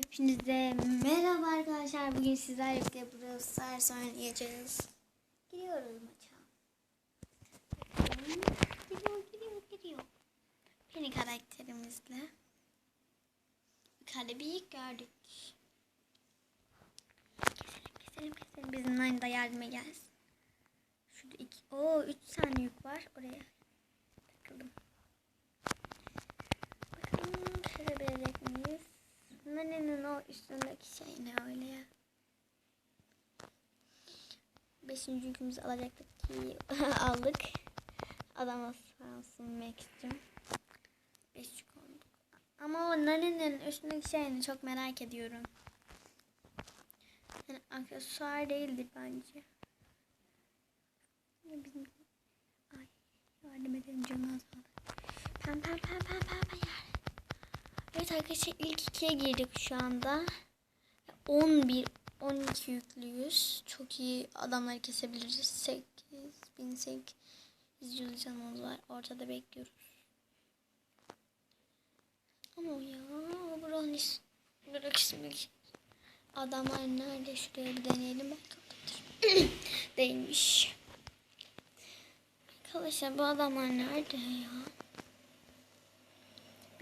Hepinize merhaba arkadaşlar. Bugün sizlerle birlikte Brawl Stars oynayacağız. Giriyoruz maça. Giriyor, giriyor, giriyor. Yeni karakterimizle. Kalebiyi gördük. Keselim, keselim, keselim. Bizim aynı da yardıma gelsin. Şurada iki, oo üç tane yük var. Oraya üstündeki şey ne öyle ya? Beşinci yükümüzü alacaktık ki aldık. Adama sağ olsun Max'cim. Beş yük olduk. Ama o nanenin üstündeki şeyini çok merak ediyorum. Yani aksesuar değildir bence. Bizim... Ay yardım edelim canı azaldı. Pem pem pem pem pem pem yardım. Evet arkadaşlar ilk ikiye girdik şu anda. 11 12 yüklüyüz. Çok iyi adamları kesebiliriz. 8800 canımız var. Ortada bekliyoruz. Ama ya Bronis bırak ismi. Adamlar nerede? Şuraya bir deneyelim. Belki. Değilmiş. Arkadaşlar bu adamlar nerede ya?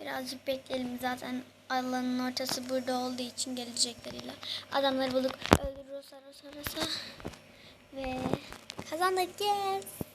Birazcık bekleyelim zaten alanın ortası burada olduğu için gelecekler illa. Adamları bulduk. Rosa rosa rosa. Ve kazandık yes.